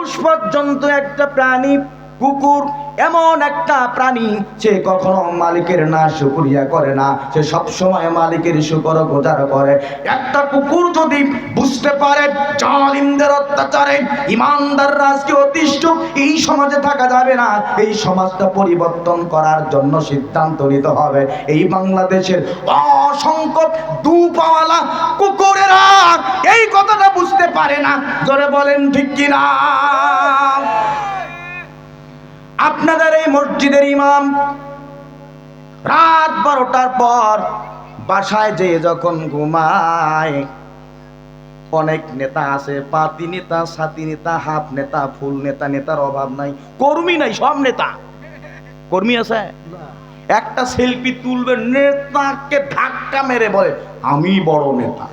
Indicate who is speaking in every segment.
Speaker 1: মানুষ পর্যন্ত একটা প্রাণী কুকুর। এমন একটা প্রাণী সে কখনো মালিকের না শুকরিয়া করে না। সে সব সময় মালিকের শুকর গোজার করে। একটা কুকুর যদি বুঝতে পারে জালিমদের অত্যাচারে ইমানদার রাজকে অতিষ্ঠ, এই সমাজে থাকা যাবে না। এই সমাজটা পরিবর্তন করার জন্য সিদ্ধান্ত নিতে হবে। এই বাংলাদেশের অসংখ্য দুপাওয়ালা কুকুরেরা এই কথাটা বুঝতে পারে না। জোরে বলেন ঠিক কিনা? আপনাদের এই মসজিদের ইমাম রাত বারোটার পর বাসায় যেয়ে যখন ঘুমায়, অনেক নেতা আছে, পাতি নেতা সাতি নেতা হাফ নেতা, ফুল নেতা, নেতার অভাব নাই, কর্মী নাই, সব নেতা। কর্মী আছে? একটা সেলফি তুলবে, নেতাকে ধাক্কা মেরে বলে, আমি বড় নেতা।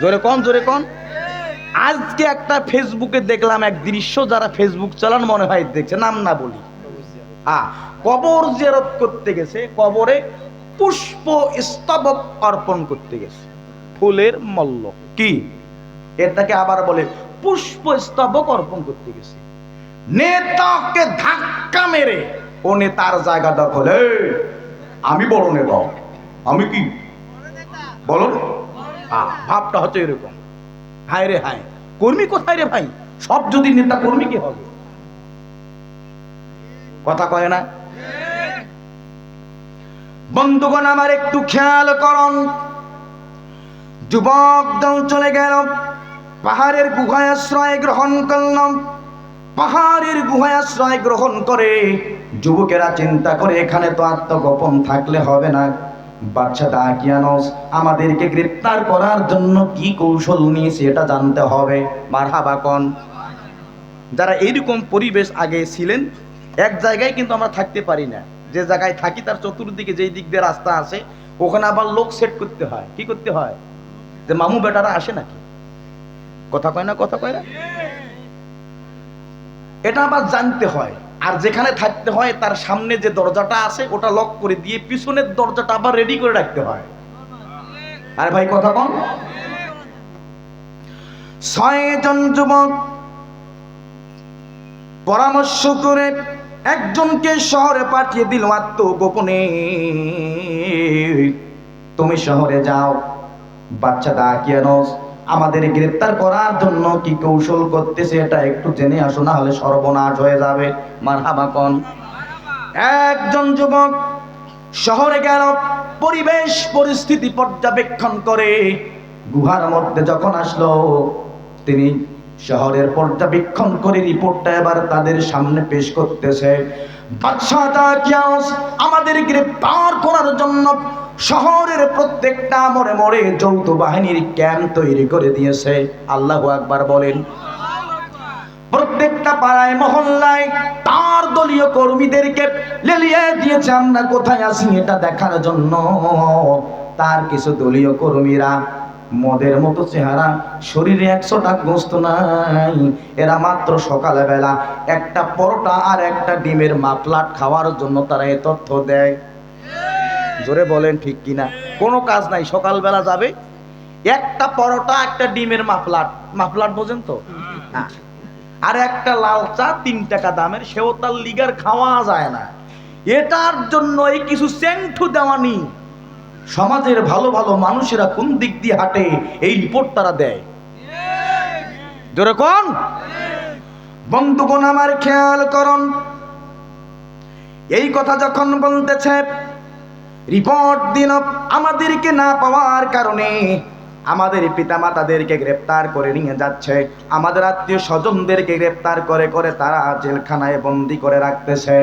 Speaker 1: জোরে কন জোরে কন। আজকে একটা ফেসবুকে দেখলাম এক দৃশ্য যারা ফেসবুক চালান মনে হয় দেখছে নাম না বলি। হ্যাঁ কবর জেরত করতে গেছে কবরে পুষ্প স্তবক অর্পণ করতে গেছে। ফুলের মল্ল। কি? এটাকে আবার বলে পুষ্প স্তবক অর্পণ করতে গেছে। নেতাকে ধাক্কা মেরে ও নেতার জায়গা দখলে। আমি বড় নেতা। আমি কি? বলো। আহ, ভাবটা হচ্ছে এরকম। হায় রে হায়। কর্মী কোথায় রে ভাই? সব যদি নেতা কর্মী কি হবে? কথা কয় না? বন্ধুগণ, আমার একটু খেয়াল করন। যুবক দল চলে গেল। পাহাড়ের গুহায় আশ্রয় গ্রহণ করলাম। পাহাড়ের গুহায় আশ্রয় গ্রহণ করে যুবকেরা চিন্তা করে, এখানে তো আত্মগোপন থাকলে হবে না। বাচ্চা দাকিয়ানস, আমাদেরকে গ্রেপ্তার করার জন্য কি কৌশল নিয়েছে এটা জানতে হবে। মারহাবা কন। যারা এইরকম পরিবেশ আগে ছিলেন, এক জায়গায় কিন্তু আমরা থাকতে পারি না। যে জায়গায় থাকি, তার চতুর্দিকে যেই দিক দিয়ে রাস্তা আছে, ওখানে আবার লোক সেট করতে হয়। কি করতে হয়? যে, মামু বেটারা আসে নাকি? কথা কয় না, কথা কয় না? এটা আবার জানতে হয়। আর যেখানে থাকতে হয়, তার সামনে যে দরজাটা আছে, ওটা লক করে দিয়ে পিছনের দরজাটা আবার রেডি করে রাখতে হয়। আর ভাই, কথা কন ছয়জন যুবক পরামর্শ করে একজনকে শহরে পাঠিয়ে দিল আত্মগোপনে। তুমি শহরে যাও বাচ্চা দাকিয়ানস আমাদের গ্রেপ্তার করার জন্য কি কৌশল করতেছে এটা একটু জেনে আসো, না হলে সর্বনাশ হয়ে যাবে। মার একজন যুবক শহরে গেল, পরিবেশ, পরিস্থিতি পর্যবেক্ষণ করে। গুহার মধ্যে যখন আসলো, তিনি শহরের পর্যবেক্ষণ করে রিপোর্টটা এবার তাদের সামনে পেশ করতেছে। বাদশাহ আমাদের গ্রেপ্তার করার জন্য শহরের প্রত্যেকটা মোড়ে মোড়ে যৌথ বাহিনীর ক্যাম্প তৈরি করে দিয়েছে। আল্লাহ আকবার বলেন, প্রত্যেকটা পাড়ায়, মহল্লায় তার দলীয় কর্মীদেরকে লেলিয়ে দিয়েছে, আমরা কোথায় আছি এটা দেখার জন্য? তার কিছু দলীয় কর্মীরা মদের মতো চেহারা, শরীরে একশোটা গোস্ত নাই। এরা মাত্র সকালবেলা একটা পরোটা আর একটা ডিমের মাফলাট খাওয়ার জন্য তারা এ তথ্য দেয়। জোরে বলেন ঠিক কিনা? কোনো কাজ নাই, সকালবেলা যাবে। একটা পরোটা, একটা ডিমের মাফলাট মাফলাট বোঝেন তো? হ্যাঁ। আর একটা লাল চা, তিন টাকা দামের। সেও তার লিগার খাওয়া যায় না। এটার জন্য এই কিছু সেন্টু দেওয়ানি সমাজের ভালো ভালো মানুষেরা কোন দিক দিয়ে হাঁটে, এই রিপোর্ট তারা দেয়। জোরে কোন? বন্ধুগণ, আমার খেয়াল করুন। এই কথা যখন বলতেছে রিপোর্ট দিন আমাদেরকে না পাওয়ার কারণে আমাদের পিতামাতাদেরকে গ্রেপ্তার করে নিয়ে যাচ্ছে। আমাদের আত্মীয় স্বজনদেরকে গ্রেপ্তার করে করে তারা জেলখানায় বন্দি করে রাখতেছে।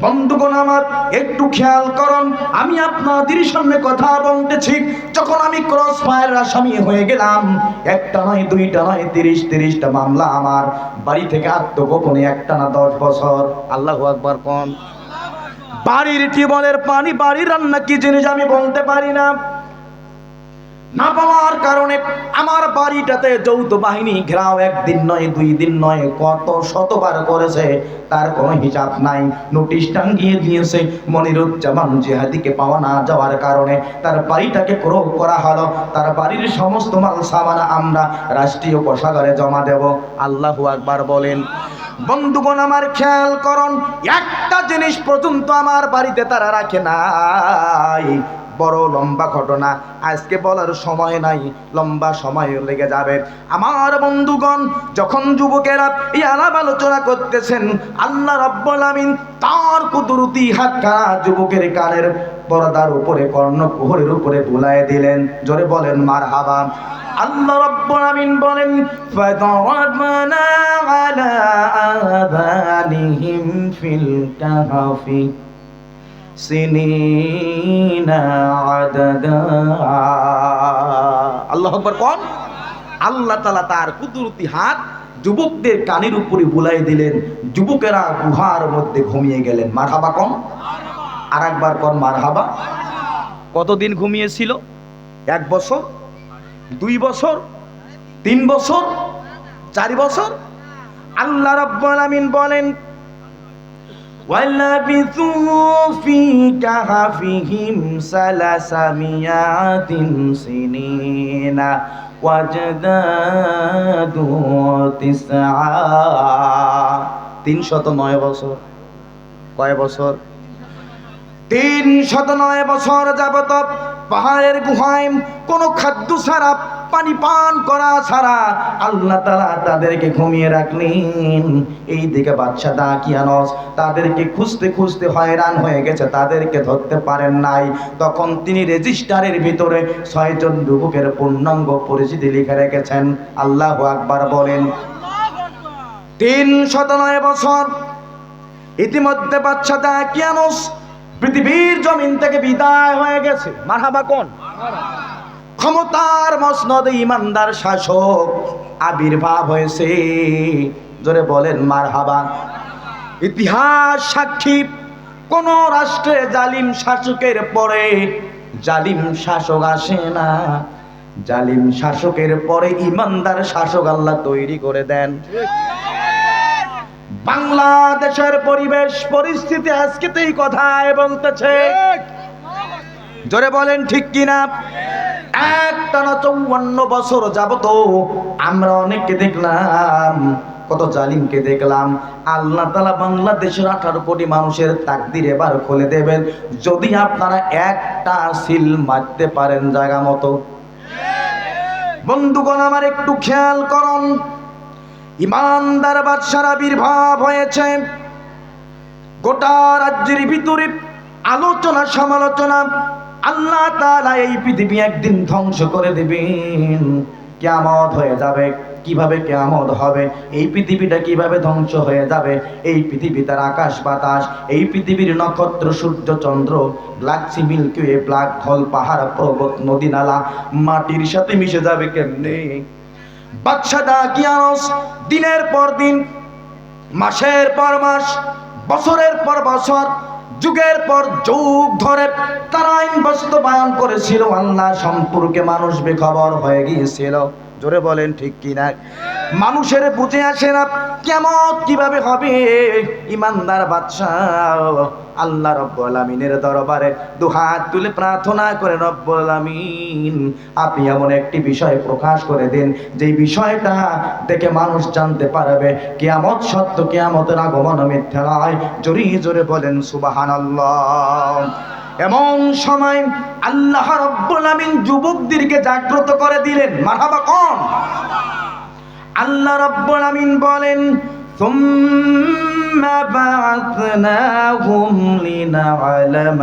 Speaker 1: বন্ধুগণ আমার, একটু খেয়াল করুন, আমি আপনাদের সামনে কথা বলতেছি। যখন আমি ক্রস ফায়ার আসামি হয়ে গেলাম, একটা নয়, দুইটা নয়, তিরিশ, তিরিশটা মামলা আমার। বাড়ি থেকে আত্মগোপনে একটা না দশ বছর। আল্লাহ আকবার কন। বাড়ির টিউবওয়েলের পানি? বাড়ির রান্না কি জিনিস আমি বলতে পারি না। না পাওয়ার কারণে আমার বাড়িটাতে যৌথ বাহিনী ঘেরাও একদিন নয়, দুই দিন নয়, কত শতবার করেছে, তার কোনো হিসাব নাই। নোটিশ টাঙ্গিয়ে দিয়েছে, মনিরুজ্জামান জেহাদিকে পাওয়া না যাওয়ার কারণে তার বাড়িটাকে ক্রোধ করা হলো। তার বাড়ির সমস্ত মাল, সামান আমরা রাষ্ট্রীয় কোষাগারে জমা দেব। আল্লাহু আকবার বলেন, বন্ধুগণ, আমার খেয়াল করুন, একটা জিনিস পর্যন্ত আমার বাড়িতে তারা রাখে নাই। বড় লম্বা ঘটনা। আজকে বলার সময় নাই, লম্বা সময় লেগে যাবে। আমার বন্ধুগণ, যখন যুবকেরা এই আলাপ আলোচনা করতেছেন, আল্লাহ রব্বুল আমিন তার কুদরতি হাত খাড়া যুবকের কানের পর্দার উপরে কর্ণকুহরের উপরে বুলায় দিলেন। জোরে বলেন মার হাবা আল্লাহ রব্বুল আমিন বলেন কাহফি। সিনিনা আল্লাহ আকবার কোন? আল্লাহ তাআলা তার কুদরতি হাত যুবকদের কানের উপরে বুলাই দিলেন, যুবকেরা গুহার মধ্যে ঘুমিয়ে গেলেন। মারহাবা কম আর একবার কন মারহাবা? কতদিন ঘুমিয়েছিল? এক বছর? দুই বছর? তিন বছর? চার বছর? আল্লাহ রাব্বুল বলেন ولبثوا في كهفهم ثلاثمائة سنين وازدادوا تسعا তিনশত নয় বছর কয় বছর তিন শত নয় বছর যাবত পাহাড়ের গুহায় কোনো খাদ্য ছাড়া পানি পান করা ছাড়া আল্লাহ তালা তাদেরকে ঘুমিয়ে রাখলেন। এই দিকে বাচ্চা দাকিয়ানস তাদেরকে খুঁজতে খুঁজতে হয়রান হয়ে গেছে, তাদেরকে ধরতে পারেন নাই। তখন তিনি রেজিস্টারের ভিতরে ছয়জন যুবকের পূর্ণাঙ্গ পরিচিতি লিখে রেখেছেন। আল্লাহ আকবার বলেন, তিন শত নয় বছর। ইতিমধ্যে বাচ্চা দাকিয়ানস পৃথিবীর জমিন থেকে বিদায় হয়ে গেছে। মারহাবা কোন? ক্ষমতার মসনদে ইমানদার শাসক আবির্ভাব হয়েছে। জোরে বলেন, মারহাবা। ইতিহাস সাক্ষী, কোন রাষ্ট্রে জালিম শাসকের পরে জালিম শাসক আসে না। জালিম শাসকের পরে ইমানদার শাসক আল্লাহ তৈরি করে দেন। বাংলাদেশের পরিবেশ পরিস্থিতি আজকে তো এই কথায় বলতেছে। জোরে বলেন ঠিক কিনা? একটানা চৌয়ান্ন বছর যাবত আমরা অনেককে দেখলাম কত জালিমকে দেখলাম। আল্লাহ তালা বাংলাদেশের আঠারো কোটি মানুষের তাকদির এবার খুলে দেবেন। যদি আপনারা একটা সিল মারতে পারেন জায়গা মতো। বন্ধুগণ আমার একটু খেয়াল করুন। ইমানদার বাদশার আবির্ভাব হয়েছে। গোটা রাজ্যের ভিতরে আলোচনা, সমালোচনা আল্লাহ তাআলা এই পৃথিবী একদিন ধ্বংস করে দেবেন। কেয়ামত হয়ে যাবে, কীভাবে কেয়ামত হবে, এই পৃথিবীটা কীভাবে ধ্বংস হয়ে যাবে, এই পৃথিবী তার আকাশ বাতাস, এই পৃথিবীর নক্ষত্র, সূর্য, চন্দ্র গ্লাক্সি মিল্কি ব্ল্যাক হোল, পাহাড়, পর্বত, নদী, নালা, মাটির সাথে মিশে যাবে কেমনে? বাদশা কিয়ানস দিনের পর দিন, মাসের পর মাস, বছরের পর বছর, যুগের পর যুগ ধরে তারা আইন বাস্তবায়ন করেছিল। আল্লাহ সম্পর্কে মানুষ বেখবর হয়ে গিয়েছিল। জোরে বলেন ঠিক কিনা? মানুষের বুঝে আসে না কেমন কীভাবে হবে? ইমানদার বাদশাহ, আল্লাহ রব্বুল আমিনের দরবারে দু হাত তুলে প্রার্থনা করে, রব্বুল আমিন। আপনি এমন একটি বিষয় প্রকাশ করে দিন, যেই বিষয়টা দেখে মানুষ জানতে পারবে, কেয়ামত সত্য, কেয়ামতের আগমন মিথ্যা নয়। জোরে জোরে বলেন, সুবহানাল্লাহ। এমন সময় আল্লাহ রব্বুল আমিন যুবকদেরকে জাগ্রত করে দিলেন মারহাবা কোন আল্লাহ রব্বুল আমিন বলেন ثم بعثناهم لنعلم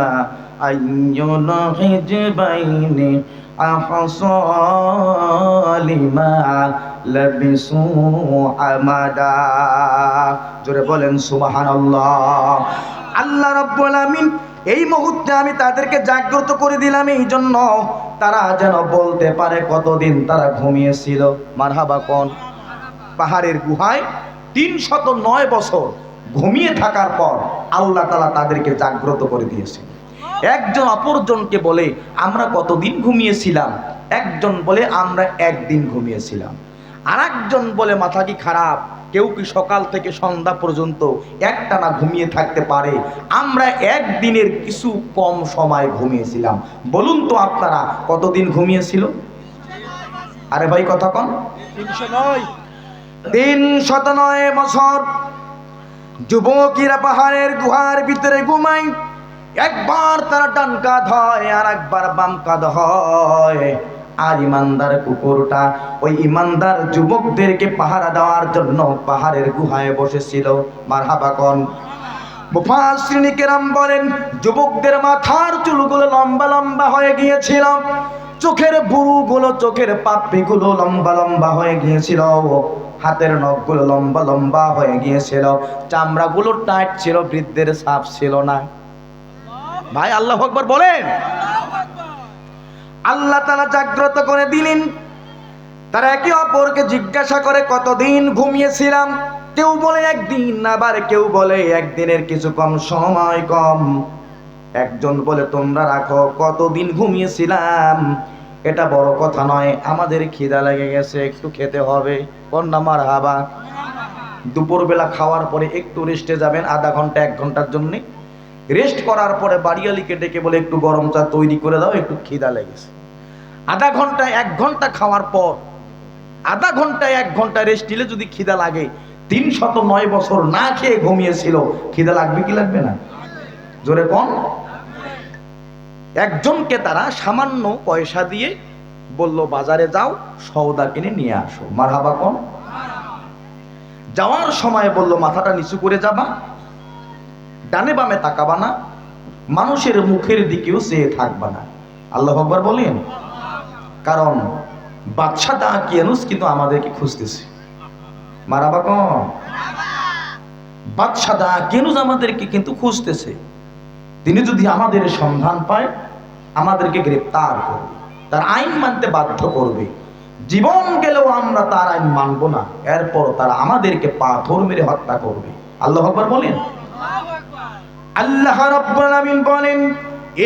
Speaker 1: أي الحزبين أحصى لما لبثوا أمدا জোরে বলেন সুবহানাল্লাহ আল্লাহ রাব্বুল আমিন এই মুহূর্তে আমি তাদেরকে জাগ্রত করে দিলাম এই জন্য তারা যেন বলতে পারে কতদিন তারা ঘুমিয়েছিল। মারহাবা কোন? পাহাড়ের গুহায় তিন শত নয় বছর ঘুমিয়ে থাকার পর আল্লাহ তালা তাদেরকে জাগ্রত করে দিয়েছে একজন অপরজনকে বলে, আমরা কতদিন ঘুমিয়েছিলাম? একজন বলে, আমরা একদিন ঘুমিয়েছিলাম। আর বলে, মাথা কি খারাপ? কেউ কি সকাল থেকে সন্ধ্যা পর্যন্ত একটানা ঘুমিয়ে থাকতে পারে? আমরা একদিনের কিছু কম সময় ঘুমিয়েছিলাম। বলুন তো আপনারা, কতদিন ঘুমিয়েছিল? আরে ভাই, কথা কন।
Speaker 2: তিনশো
Speaker 1: তিন শত নয় বছর। যুবকেরা পাহাড়ের গুহার ভিতরে ঘুমায়। একবার তারা ডান কাঁধ হয় আর একবার বাম কাঁধ হয়। আর ইমানদার কুকুরটা ওই ইমানদার যুবকদেরকে পাহারা দেওয়ার জন্য পাহাড়ের গুহায় বসেছিল। মারহাবা কন। মুফাসিনিকেরাম বলেন, যুবকদের মাথার চুলগুলো লম্বা লম্বা হয়ে গিয়েছিল। চোখের বুড়ুগুলো চোখের পাপ্পিগুলো লম্বা লম্বা হয়ে গিয়েছিল। হাতের নখগুলো লম্বা লম্বা হয়ে গিয়েছিল। চামড়াগুলো টাইট ছিল, বৃদ্ধের সাপ ছিল না। ভাই, আল্লাহ আকবর বলেন। আল্লাহ তালা জাগ্রত করে দিলেন। তারা একে অপরকে জিজ্ঞাসা করে, কতদিন ঘুমিয়েছিলাম? কেউ বলে, একদিন। আবার কেউ বলে, একদিনের কিছু কম, সময় কম। একজন বলে, তোমরা রাখো, কতদিন ঘুমিয়েছিলাম? এটা বড় কথা নয়, আমাদের খিদা লেগে গেছে, একটু খেতে হবে। কন্যা মার হাবা দুপুরবেলা খাওয়ার পরে একটু রেস্টে যাবেন, আধা ঘণ্টা, এক ঘণ্টার জন্যে। রেস্ট করার পরে বাড়িয়ালিকে ডেকে বলে, একটু গরম চা তৈরি করে দাও, একটু খিদা লেগেছে। আধা ঘণ্টা, এক ঘণ্টা খাওয়ার পর, আধা ঘণ্টা, এক ঘণ্টা রেস্ট নিলে যদি খিদা লাগে, তিন শত নয় বছর না খেয়ে ঘুমিয়েছিল, খিদা লাগবে কি লাগবে না? জোরে কম। একজনকে তারা সামান্য পয়সা দিয়ে বলল, বাজারে যাও, সওদা কিনে নিয়ে আসো। মার হাবা কম। যাওয়ার সময় বলল, মাথাটা নিচু করে যাবা। ডানে বামে তাকাবা না, মানুষের মুখের দিকেও চেয়ে থাকবা না। আল্লাহ আকবর বলেন, কারণ বাচ্চা দা কিয়ানুস কিন্তু আমাদেরকে খুঁজতেছে। মারাবা কম বাচ্চা দা কেনুজ আমাদেরকে কিন্তু খুঁজতেছে। তিনি যদি আমাদের সন্ধান পায়, আমাদেরকে গ্রেপ্তার করবে, তার আইন মানতে বাধ্য করবে। জীবন গেলেও আমরা তার আইন মানব না এরপর তারা আমাদেরকে পাথর মেরে হত্যা করবে। আল্লাহ আকবর বলেন। আল্লাহ রাব্বুল আলামিন বলেন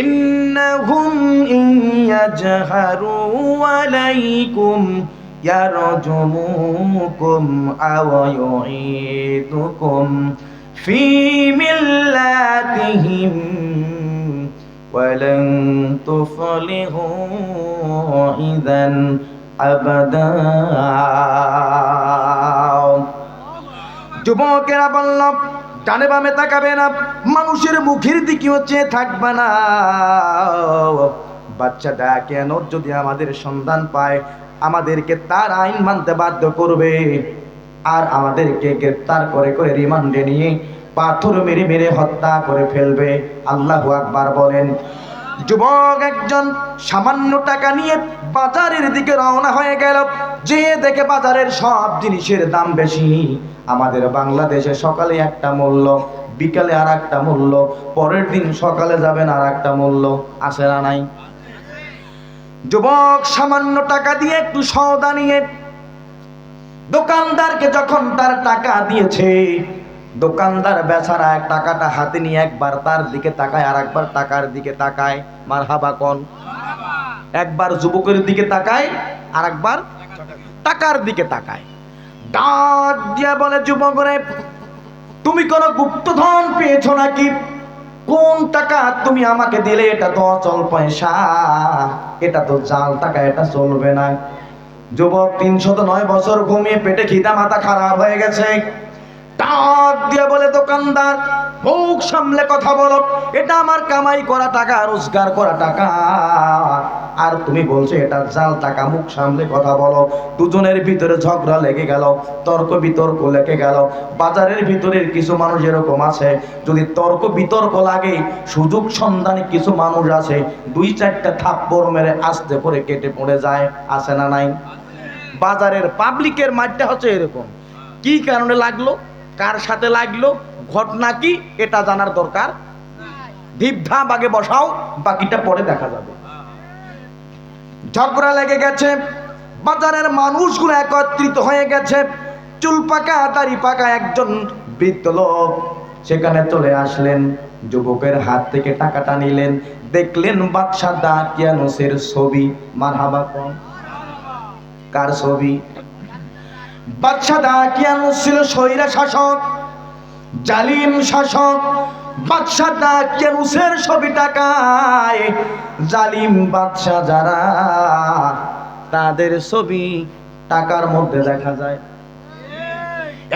Speaker 1: ইন্নাহুম ইন ইয়াজহারু আলাইকুম ইয়ারজুমুকুম আও ইউঈদুকুম ফি মিল্লাতিহিম ولن تفلحوا إذا أبدا যুবকেরা বলল ডানে বামে তাকাবে না, মানুষের মুখের দিকেও চেয়ে থাকবে না। বাচ্চাটা কেন যদি আমাদের সন্ধান পায়, আমাদেরকে তার আইন মানতে বাধ্য করবে, আর আমাদেরকে গ্রেপ্তার করে করে রিমান্ডে নিয়ে পাথর মেরে মেরে হত্যা করে ফেলবে। আল্লাহ আকবার বলেন যুবক একজন সামান্য টাকা নিয়ে বাজারের দিকে রওনা হয়ে গেল। যে দেখে বাজারের সব জিনিসের দাম বেশি। আমাদের বাংলাদেশে সকালে একটা মূল্য, বিকালে আর একটা মূল্য, পরের দিন সকালে যাবেন আর একটা মূল্য। আসে না নাই? যুবক সামান্য টাকা দিয়ে একটু সওদা নিয়ে দোকানদারকে যখন তার টাকা দিয়েছে দোকানদার বেচারা এক টাকাটা হাতে নিয়ে একবার তার দিকে তাকায় আর একবার টাকার দিকে তাকায়। মার হাবা কন? একবার যুবকের দিকে তাকায় আর একবার টাকার দিকে তাকায়। ডাক দিয়া বলে, যুবকরে, তুমি কোন গুপ্তধন পেয়েছ নাকি? কোন টাকা তুমি আমাকে দিলে? এটা তো অচল পয়সা। এটা তো জাল টাকা, এটা চলবে না। যুবক তিনশত নয় বছর ঘুমিয়ে পেটে খিদা মাথা খারাপ হয়ে গেছে। ডাক দিয়ে বলে, দোকানদার, মুখ সামলে কথা বলো। এটা আমার কামাই করা টাকা, রোজগার করা টাকা। আর তুমি বলছো এটা জাল টাকা, মুখ সামলে কথা বলো। দুজনের ভিতরে ঝগড়া লেগে গেল, তর্ক বিতর্ক লেগে গেল। বাজারের ভিতরের কিছু মানুষ এরকম আছে, যদি তর্ক বিতর্ক লাগে, সুযোগ সন্ধানে কিছু মানুষ আছে, দুই চারটা থাপ্পড় মেরে আস্তে করে কেটে পড়ে যায়, আছে না নাই? বাজারের পাবলিকের মাঠটা হচ্ছে এরকম। কি কারণে লাগল? কার সাথে লাগল? ঘটনা কি? এটা জানার দরকার। ধিপধা বাগে বসাও, বাকিটা পরে দেখা যাবে। ঝগড়া লেগে গেছে। বাজারের মানুষগুলো একত্রিত হয়ে গেছে। চুল পাকা, দাড়ি পাকা একজন বৃদ্ধ লোক সেখানে চলে আসলেন। যুবকের হাত থেকে টাকাটা নিলেন। দেখলেন বাদশাহ দা কিয়ানুসের ছবি। মারহাবা কার ছবি? বাদশাহ দাকিয়ানুস ছিল স্বৈরা শাসক, জালিম শাসক। বাদশাহ দাকিয়ানুসের ছবি টাকায়, জালিম বাদশাহ যারা, তাদের ছবি টাকার মধ্যে দেখা যায়।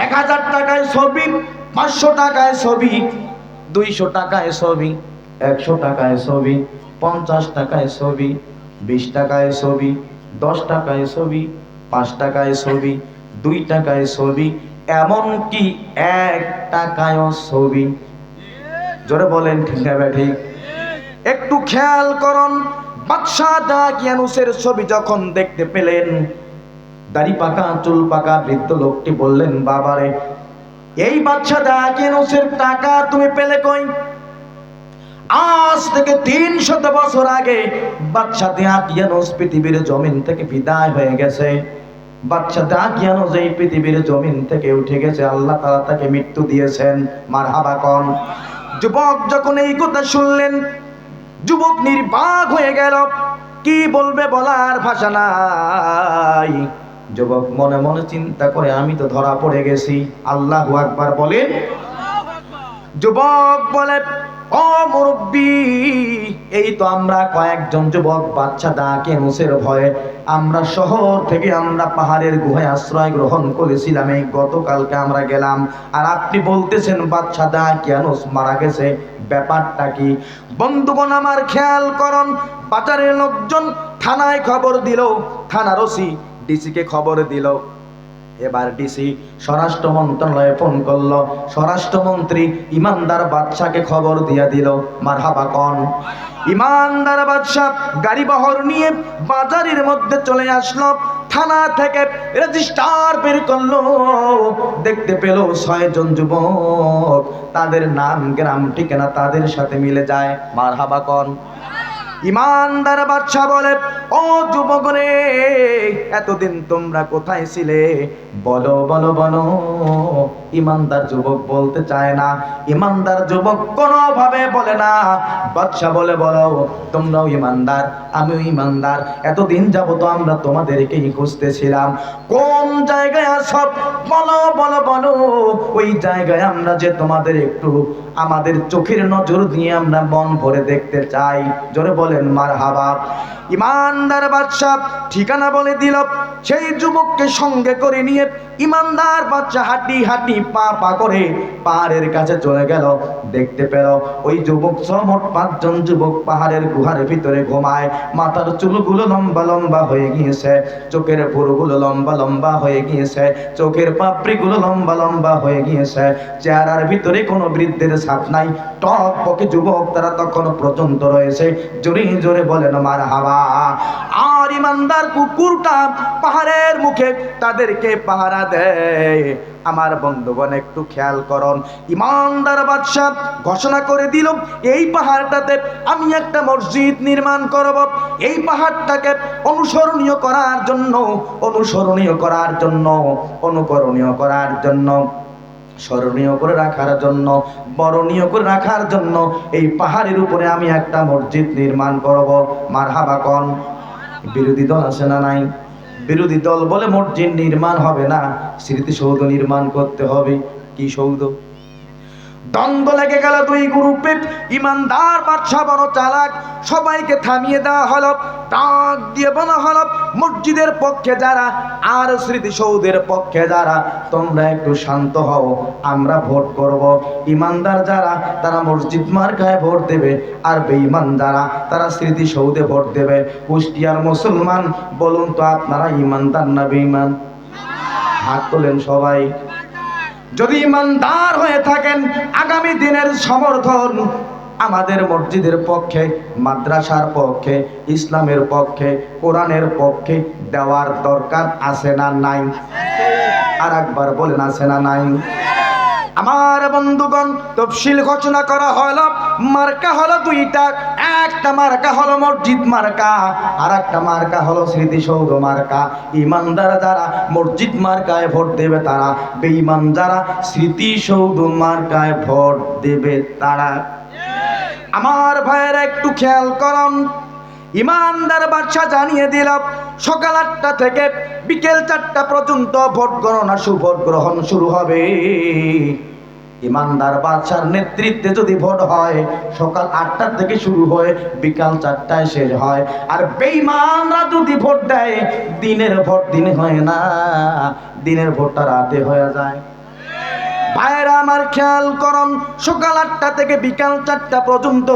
Speaker 1: এক হাজার টাকায় ছবি, পাঁচশো টাকায় ছবি, দুইশো টাকায় ছবি, একশো টাকায় ছবি, পঞ্চাশ টাকায় ছবি, বিশ টাকায় ছবি, দশ টাকায় ছবি, পাঁচ টাকায় ছবি দুই টাকায় ছবি, এমনকি এক টাকায়ও ছবি। জোরে বলেন, ঠিক না ঠিক? একটু খেয়াল করুন, বাদশাহ দাকিয়ানুসের ছবি যখন দেখতে পেলেন, দাড়ি পাকা, চুল পাকা, বৃদ্ধ লোকটি বললেন, বাবারে, এই বাচ্চা দাকিয়ানুসের টাকা তুমি পেলে কই? আজ থেকে তিন শত বছর আগে বাচ্চা দাকিয়ানুস পৃথিবীর জমিন থেকে বিদায় হয়ে গেছে। বাচ্চা দাকিয়ানুস এই পৃথিবীর জমিন থেকে উঠে গেছে, আল্লাহ তাআলা তাকে মৃত্যু দিয়েছেন। মারহাবা কন। যুবক যখন এই কথা শুনলেন, যুবক নির্বাক হয়ে গেল। কি বলবে বলার ভাষা নাই। যুবক মনে মনে চিন্তা করে, আমি তো ধরা পড়ে গেছি। আল্লাহ আকবার বলেন। যুবক বলে ও মুরব্বী, এই তো আমরা কয়েকজন যুবক বাচ্চা ডাকে মুসের ভয়ে। আমরা শহর থেকে আমরা পাহাড়ের গুহায় আশ্রয় গ্রহণ করেছিলাম, এই গতকালকে আমরা গেলাম। আর আপনি বলতেছেন, বাচ্চা ডাকিয়ানুস মারা গেছে। ব্যাপারটা কি? বন্ধুগণ, আমার খেয়াল করুন, বাজারের লোকজন থানায় খবর দিল, থানার ওসি ডিসিকে খবর দিল। এবার ডিসি স্বরাষ্ট্র মন্ত্রণালয়ে ফোন করল। স্বরাষ্ট্রমন্ত্রী ইমানদার বাদশাকে খবর দিয়া দিল, মারহাবা কন। ইমানদার বাদশাহ গাড়ি বহর নিয়ে বাজারের মধ্যে চলে আসলো। থানা থেকে রেজিস্টার বের করল। দেখতে পেল ছয়জন যুবক। তাদের নাম, গ্রাম, ঠিকানা তাদের সাথে মিলে যায়। মারহাবা কন। ইমানদার বাদশা বলে, ও যুবক রে এতদিন তোমরা কোথায় ছিলে? বলো বলো বলো। ইমানদার যুবক বলতে চায় না। ইমানদার যুবক কোনোভাবে বলে না। বাদশা বলে, বলো, তোমরাও ইমানদার, আমিও ইমানদার। এতদিন যাব তো আমরা তোমাদেরকেই খুঁজতেছিলাম। কোন জায়গায় সব বলো বলো বলো। ওই জায়গায় আমরা যে তোমাদের একটু আমাদের চোখের নজর দিয়ে আমরা মন ভরে দেখতে চাই। জোরে বলেন মার হাবা ইমানদার বাদশাহ ঠিকানা বলে দিল, সেই যুবককে সঙ্গে করে নিয়ে ইমানদার বাচ্চা হাঁটি হাঁটি পা পা করে পাহাড়ের কাছে চলে গেল। দেখতে পেল। ওই যুবক সমট পাঁচজন যুবক পাহাড়ের গুহার ভিতরে ঘুমায়। মাথার চুলগুলো লম্বা লম্বা হয়ে গিয়েছে। চোখের পুরগুলো লম্বা লম্বা হয়ে গিয়েছে। চোখের পাপড়িগুলো লম্বা লম্বা হয়ে গিয়েছে। চেহারার ভিতরে কোনো বৃদ্ধের ছাপ নাই। টক পকে যুবক তারা তখন পর্যন্ত রয়েছে। জোরে জোরে বলেন মার হাওয়া ইমানদার কুকুরটা পাহাড়ের মুখে তাদেরকে পাহারা দেয়। আমার বন্ধুগণ, একটু খেয়াল করুন। ইমানদার বাদশাহ ঘোষণা করে দিল, এই পাহাড়টাতে আমি একটা মসজিদ নির্মাণ করব। এই পাহাড়টাকে অনুসরণীয় করার জন্য, অনুসরণীয় করার জন্য, অনুকরণীয় করার জন্য, স্মরণীয় করে রাখার জন্য বরণীয় করে রাখার জন্য এই পাহাড়ের উপরে আমি একটা মসজিদ নির্মাণ করব। মারহাবা কন? বিরোধী দল আসে না নাই? বিরোধী দল বলে মসজিদ নির্মাণ হবে না, স্মৃতিসৌধ নির্মাণ করতে হবে। কি সৌধ? দ্বন্দ্ব লেগে গেল দুই গ্রুপে ইমানদার, বাদশাহ, বড় চালাক, সবাইকে থামিয়ে দেওয়া হলো ডাক দিয়ে বলা হলো, মসজিদের পক্ষে যারা আর স্মৃতিসৌধের পক্ষে যারা, তোমরা একটু শান্ত হও, আমরা ভোট করব। ইমানদার যারা, তারা মসজিদ মার্কায় ভোট দেবে, আর বেঈমান যারা, তারা স্মৃতিসৌধে ভোট দেবে। কুষ্টিয়ার মুসলমান, বলুন তো আপনারা ইমানদার না বেঈমান? হাত তোলেন সবাই। যদি ইমানদার হয়ে থাকেন, আগামী দিনের সমর্থন আমাদের মসজিদের পক্ষে, মাদ্রাসার পক্ষে, ইসলামের পক্ষে, কোরআনের পক্ষে দেওয়ার দরকার আছে না নাই? আর একবার বলেন, আছে না নাই? আমার বন্ধুগণ তফসিল ঘোষণা করা হলো মার্কা হলো দুইটা। একটা মার্কা হলো মসজিদ মার্কা আর একটা মার্কা হলো স্মৃতিসৌধ মার্কা। ইমানদার যারা মসজিদ মার্কায় ভোট দেবে তারা বেঈমান যারা স্মৃতিসৌধ মার্কায় ভোট দেবে তারা। আমার ভাইয়েরা একটু খেয়াল করুন ইমানদার বাদশা জানিয়ে দিল সকাল আটটা থেকে বিকেল চারটা পর্যন্ত ভোট গণনা সুভোট গ্রহণ শুরু হবে। ইমানদার বাদশার নেতৃত্বে যদি ভোট হয়, সকাল আটটা থেকে শুরু হয় বিকাল চারটায় শেষ হয়। আর বেঈমানরা যদি ভোট দেয়, দিনের ভোট দিনে হয় না, দিনের ভোটটা রাতে হয়ে যায়। ভাইরা আমার খেয়াল করুন, সকাল আটটা থেকে বিকাল চারটা পর্যন্ত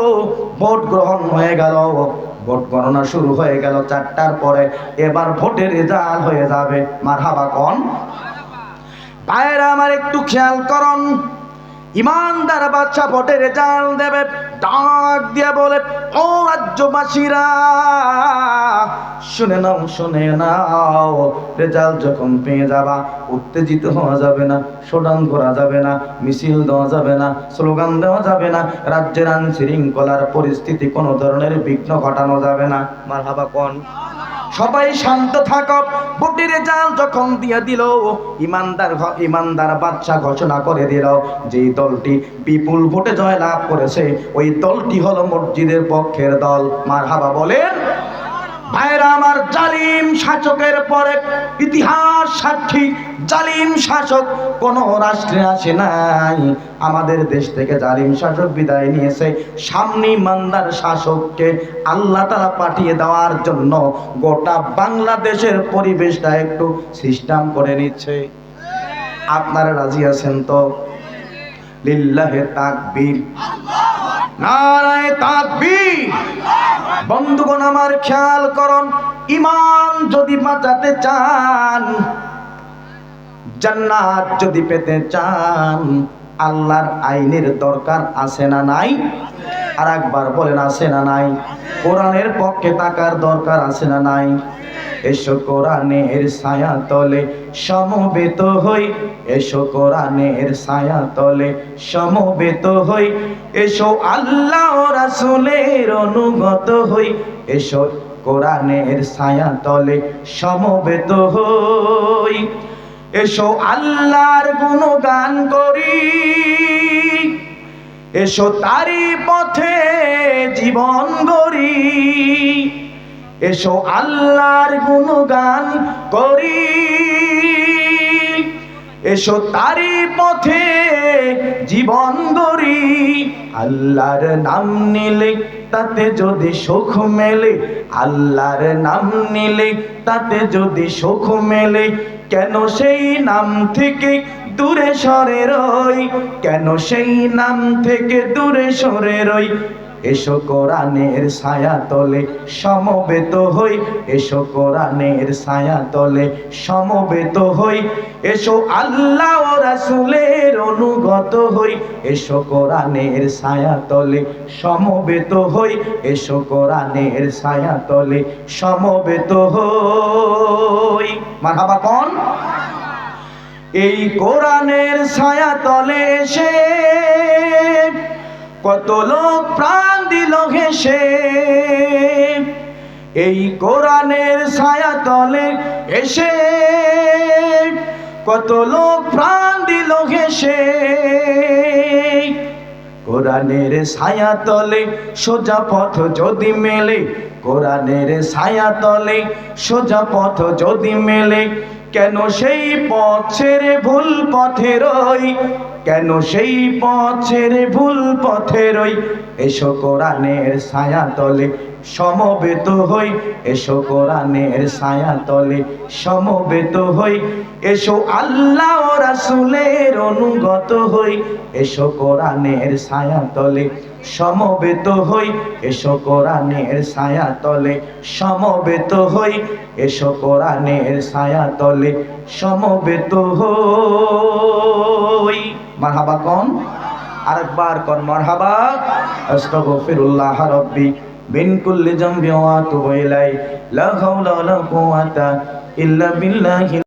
Speaker 1: ভোট গ্রহণ হয়ে গেল। ভোট গণনা শুরু হয়ে গেল, চারটার পরে এবার ভোটের রেজাল্ট হয়ে যাবে। মার হাবা কন? ভাইরা আমার একটু খেয়াল করুন। ইমানদার বাচ্চা ভোটের রেজাল্ট দেবে, ডাক দিয়ে বলে, ও রাজ্যবাসীরা, শুনে নাও শুনে নাও, রেজাল্ট যখন পেয়ে যাবা, উত্তেজিত হওয়া যাবে না শোডাউন করা যাবে না, মিছিল দেওয়া যাবে না, স্লোগান দেওয়া যাবে না, রাজ্যের আইন শৃঙ্খলার পরিস্থিতি কোনো ধরনের বিঘ্ন ঘটানো যাবে না। মার হাবা কন? সবাই শান্ত থাক। বুটির জাল যখন দিয়ে দিল, ইমানদার ইমানদার বাচ্চা ঘোষণা করে দিল যেই দলটি বিপুল ভোটে জয় লাভ করেছে। ওই দলটি হলো মসজিদের পক্ষের দল। মার হাবা বলেন ভাইরা, আমার জালিম শাসকের পরে ইতিহাস সাক্ষী। জালিম শাসক কোন রাষ্ট্রে আসে নাই। আমাদের দেশ থেকে জালিম শাসক বিদায় নিয়েছে। সামনে মান্দার শাসককে আল্লাহ তালা পাঠিয়ে দেওয়ার জন্য গোটা বাংলাদেশের পরিবেশটা একটু সিস্টেম করে নিচ্ছে। আপনারা রাজি আছেন তো? লিল্লাহে তাকবীর। নারায় তাকবীর। বন্ধুগণ আমার খেয়াল করুন ইমান যদি বাঁচাতে চান জান্নাত যদি পেতে চান আল্লাহর আইনের দরকার আছে না নাই? আর একবার বলেন, আছে না নাই? কোরআনের পক্ষে থাকার দরকার আছে না নাই? এসো কোরআনের ছায়া তলে সমবেত হই। এসো কোরআনের ছায়া তলে সমবেত হই। এসো আল্লাহ রাসূলের অনুগত হই। এসো কোরআনের ছায়া তলে সমবেত হই। এসো আল্লাহর গুণগান করি। এসো তারি পথে জীবন গড়ি। এসো আল্লাহর গুণগান করি। এসো তারি পথে জীবন গড়ি। আল্লাহর নাম নিলে তাতে যদি সুখ মেলে, আল্লাহর নাম নিলে তাতে যদি সুখ মেলে কেন সেই নাম থেকে দূরে সরে রই? কেন সেই নাম থেকে দূরে সরে রই? এসো কোরআনের ছায়া তলে সমবেত হই। এসো কোরআনের ছায়া তলে সমবেত হই। এসো আল্লাহ ও রাসূলের অনুগত হই। এসো কোরআনের ছায়া তলে সমবেত হই। এসো কোরআনের ছায়া তলে সমবেত হই। মারহাবা কোন? এই কোরআনের ছায়া তলে এসে কত লোক প্রাণ দিল হেসে। এই কোরআনের ছায়া তলে এসে কত লোক প্রাণ দিল হেসে। কোরআনের ছায়া তলে সোজা পথ যদি মেলে, কোরআনের ছায়া তলে সোজা পথ যদি মেলে, কেন সেই পথ ছেড়ে ভুল পথে রই? কেন সেই পথ ছেড়ে ভুল পথে রই? এসো কোরআনের ছায়া তলে সমবেত হই, এসো কোরআনের ছায়া তলে সমবেত হই, এসো আল্লাহ রাসূলের অনুগত হই, এসো কোরআনের ছায়া তলে সমবেত হই, এসো কোরআনের ছায়া তলে সমবেত হই, এসো কোরআনের ছায়া তলে সমবেত হই। মারহাবা কোন? আরেকবার কোন মারহাবা। আস্তাগফিরুল্লাহ রাব্বি। মিন কুল্লি জামবি ওয়া আতুবু ইলাই লা হাওলা ওয়া লা কুওয়াতা ইল্লা বিল্লাহি।